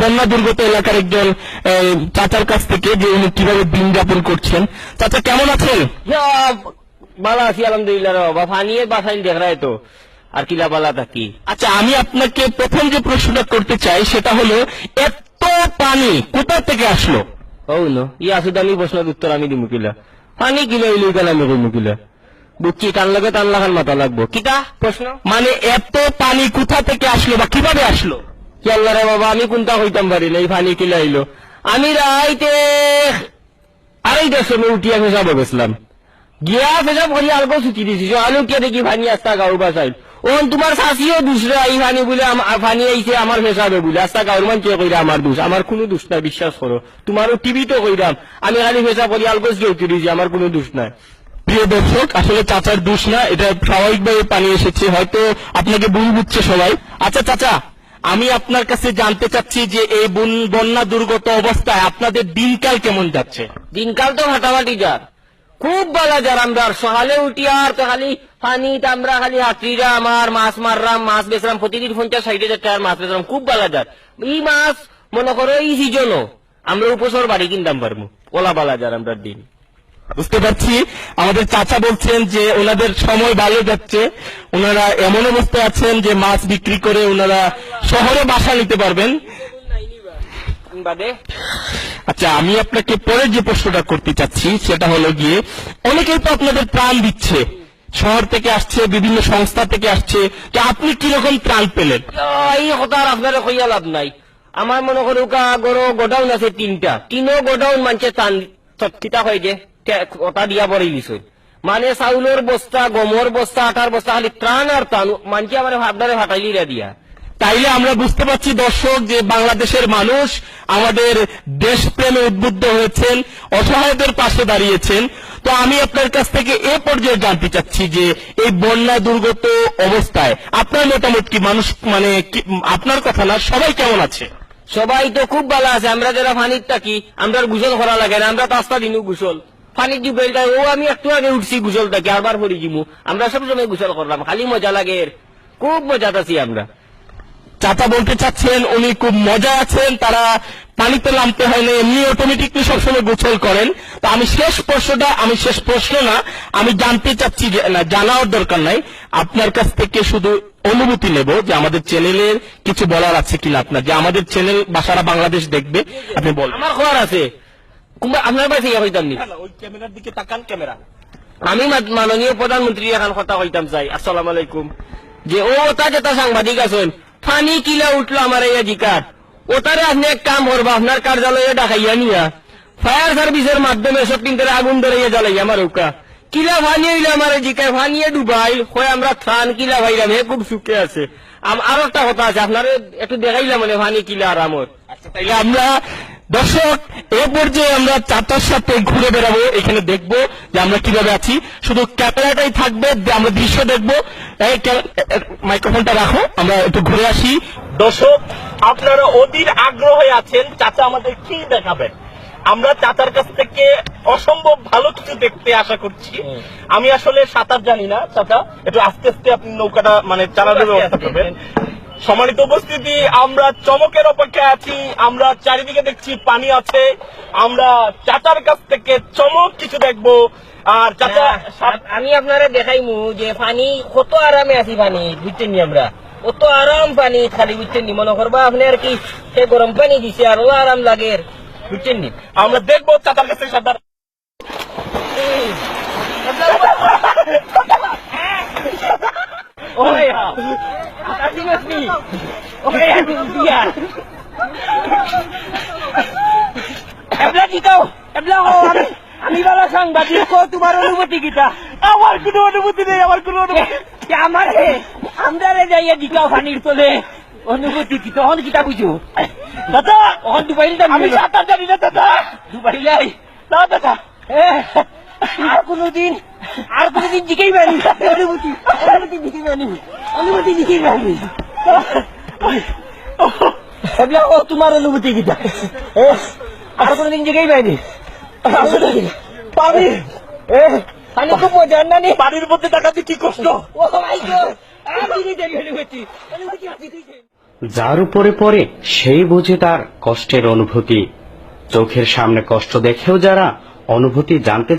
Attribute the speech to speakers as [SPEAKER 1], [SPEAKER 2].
[SPEAKER 1] বন্যা দুর্গত এলাকার একজন চাচার কাছ থেকে যে উনি কীভাবে দিন যাপন করছেন। চাচা কেমন আছেন?
[SPEAKER 2] বালা আছি আলহামদুলিল্লাহ বাবা। ফানিয়ে বাসাইন দেখ রায় তো। আর কিলা বালা থাকি
[SPEAKER 1] আচ্ছা আমি আপনাকে প্রথম যে প্রশ্নটা করতে চাই সেটা হলো এত পানি কোথা থেকে আসলো?
[SPEAKER 2] ও ই আসুদ আমি প্রশ্নের উত্তর আমি দিমু কিলা। ফানি কিলা ইলু কেন আমি কইমু কিলা? বুকি কান লাগে টান লাগান মাথা লাগবো। কিতা প্রশ্ন?
[SPEAKER 1] মানে এত পানি কোথা থেকে আসলো বা কীভাবে আসলো?
[SPEAKER 2] কি আল্লাহ রে বাবা, আমি কোনটা হইতাম পারি না, এই ফানি কিলা আইলো। আমি রাইতে আড়াই দেড়শো আমি উঠিয়া ফেসাব গেছিলাম। গিয়া ফেসাব করি আলগো ছুটি দিছি আলু কে দেখি ফানি আস্তা গাঁর বাসাইল ওন তোমার শাশিও দুসরা এই ফানি বলে ফানি আইছে আমার ফেসাবে বলে। আস্তা গাঁর মান কে কইরা আমার দোষ আমার কোনো দোষ নাই, বিশ্বাস করো তোমারও টিভিতে কইরাম আমি খালি ফেসাব করি গিয়ে উঠি দিছি আমার কোনো দোষ নাই।
[SPEAKER 1] প্রিয় দর্শক আসলে চাচার দোষ না, এটা স্বাভাবিকভাবে পানি এসেছে। হয়তো আপনাকে ভুল বুঝছে সবাই। আচ্ছা চাচা আমি আপনার কাছে জানতে চাচ্ছি যে এই বন্যা দুর্গত অবস্থায় আপনাদের দিনকাল কেমন যাচ্ছে?
[SPEAKER 2] দিনকাল তো ফাটাফাটি যার। খুব বালা যার আমরা। আর সকালে উঠি আর তো খালি পানি আমরা খালি হাতিরা আমার মাছ মাররাম, মাছ বেচরাম, প্রতিদিন পঞ্চাশ, ষাট হাজার টাকার মাছ বেচরাম। খুব বালা যার। এই মাছ মনে করো এই সিজনও আমরা উপসর বাড়ি কিনতাম পারব। ওলা বালা যার আমরা দিন।
[SPEAKER 1] বুঝতে পারছি? আমাদের চাচা বলছেন যে ওনাদের সময় ভালো যাচ্ছে। ওনারা এমন অবস্থায় আছেন যে মাছ বিক্রি করে ওনারা শহরে বাসা নিতে পারবেন। আচ্ছা আমি আপনাকে পরে যে প্রশ্নটা করতে চাচ্ছি সেটা হলো গিয়ে অনেকেই তো আপনাদের প্রাণ দিচ্ছে। শহর থেকে আসছে বিভিন্ন সংস্থা থেকে আসছে তো আপনি কীরকম ত্রাণ পেলেন?
[SPEAKER 2] এই কথা আর আপনারা কইয়া লাভ নাই। আমার মনে করো গরো গোডাউন আছে তিনটা। তিনও গোডাউন মানছে টান কিতা হয়ে যে? তে- ওটা দিয়া পরে লিছ মানে চাউলের বস্তা গমর বস্তা আটার বস্তা খালি ত্রাণ আর ত্রাণ মানছে আমার ভাবনারে ফাটাইলি দিয়া
[SPEAKER 1] তাইলে আমরা বুঝতে পারছি দর্শক যে বাংলাদেশের মানুষ আমাদের দেশপ্রেমে উদ্বুদ্ধ হয়েছেন অসহায়দের পাশে দাঁড়িয়েছেন। তো আমি আপনার কাছ থেকে এ পর্যায়ে জানতে চাচ্ছি যে এই বন্যা দুর্গত অবস্থায় আপনার মতামত কি? মানুষ মানে আপনার কথা না সবাই কেমন আছে?
[SPEAKER 2] সবাই তো খুব ভালো আছে আমরা যারা ফানির থাকি আমরা গুসল করা লাগে না আমরা পাঁচটা দিনও গুসল। ফানির যে বেলটা ও আমি একটু আগে উঠছি গুসল থাকি আবার পরে জিমু আমরা সব সময় গুসল করলাম খালি মজা লাগে খুব মজা আছি আমরা।
[SPEAKER 1] চাচা বলতে চাচ্ছেন উনি খুব মজা আছেন তারা পানিতে নামতে হয় না এমনি অটোমেটিকলি সবসময় গোসল করেন। তো আমি শেষ প্রশ্নটা আমি শেষ প্রশ্ন না আমি জানতে চাচ্ছি না জানার দরকার নাই। আপনার কাছ থেকে শুধু অনুভূতি নেব যে আমাদের চ্যানেলের কিছু বলার আছে কিনা আপনার যে আমাদের চ্যানেল বাসারা বাংলাদেশ দেখবে আপনি বল
[SPEAKER 2] আমার খবর আছে। কুম্বা আপনার বাড়ি থেকে হইতাম নি
[SPEAKER 1] ওই ক্যামেরার দিকে তাকান ক্যামেরা।
[SPEAKER 2] আমি মাননীয় প্রধানমন্ত্রী এখন কথা কইতাম চাই। আসসালাম আলাইকুম। যে ও ওটা যেটা সাংবাদিক আছেন। ফানি কিলা উঠল আমার এই জিকার ওটারে আপনি এক কাম করবা আপনার কার্যালয়ে ডাকাইয়া নিয়া। ফায়ার সার্ভিসের মাধ্যমে সব তিনটারে আগুন ধরাইয়া জ্বালাইয়া আমার উকা। কিলা ফানি হইলে আমার জিকায় ফানিয়ে ডুবাই হয় আমরা ত্রাণ কিলা ভাইলাম হে খুব সুখে আছে। আম- আরও একটা কথা আছে আপনার একটু দেখাইলাম মানে ফানি কিলা আরামত
[SPEAKER 1] তাইলে আমরা দর্শক এ পর্যায়ে আমরা চাচার সাথে ঘুরে বেড়াবো। এখানে দেখব যে আমরা কীভাবে আছি। শুধু ক্যামেরাটাই থাকবে আমরা দৃশ্য দেখব। মাইক্রোফোনটা রাখো আমরা একটু ঘুরে আসি। দর্শক আপনারা অধীর আগ্রহে আছেন চাচা আমাদের কি দেখাবেন? আমরা চাচার কাছ থেকে অসম্ভব ভালো কিছু দেখতে আশা করছি। আমি আসলে সাঁতার জানি না চাচা। একটু আস্তে আস্তে আপনি নৌকাটা মানে চালানোর ব্যবস্থা করবেন। সম্মানিত উপস্থিতি আমরা চমকের অপেক্ষায় আছি আমরা চারিদিকে দেখছি পানি আছে আমরা চাচার কাছ থেকে চমক কিছু দেখব। আর চাচা
[SPEAKER 2] আমি আপনারা দেখাইমু যে পানি কত আরামে আছি পানি বুঝছেন নি আমরা? কত আরাম পানি খালি বুঝছেন নি মনে করবা আপনি আর কি সে গরম পানি দিছে আর ও আরাম লাগে বুঝছেন নি
[SPEAKER 1] আমরা দেখব চাচার কাছে সাঁতার
[SPEAKER 2] ওই আসি মাসি ওই আমি দিয়া এবলা জিতাও এবলা ও আমি আমি বালা সাংবাদিক কো তোমার অনুভূতি কিটা
[SPEAKER 1] আমার কোনো অনুভূতি নেই আমার কোনো অনুভূতি
[SPEAKER 2] আমার আমরা রে যাইয়া জিতাও পানির তলে অনুভূতি কি তখন কিতা বুঝো
[SPEAKER 1] দাদা
[SPEAKER 2] তখন দুবাইল
[SPEAKER 1] আমি সাঁতার জানি না দাদা
[SPEAKER 2] দুবাইলাই
[SPEAKER 1] না দাদা
[SPEAKER 2] আর কোনদিন আর কোনদিন জিকেই পারি অনুভূতি অনুভূতি জিকেই পারি অনুভূতি জিকেই পারি এবলা ও তোমার অনুভূতি কিটা আর কোনদিন জিকেই পাইনি।
[SPEAKER 1] পানি।
[SPEAKER 2] এ আমি খুব মজার না নি?
[SPEAKER 1] পানির মধ্যে টাকাতে কি কষ্ট?
[SPEAKER 2] ও
[SPEAKER 3] যার উপরে পড়ে সেই বুঝে তার কষ্টের অনুভূতি। চোখের সামনে কষ্ট দেখেও যারা অনুভূতি জানতে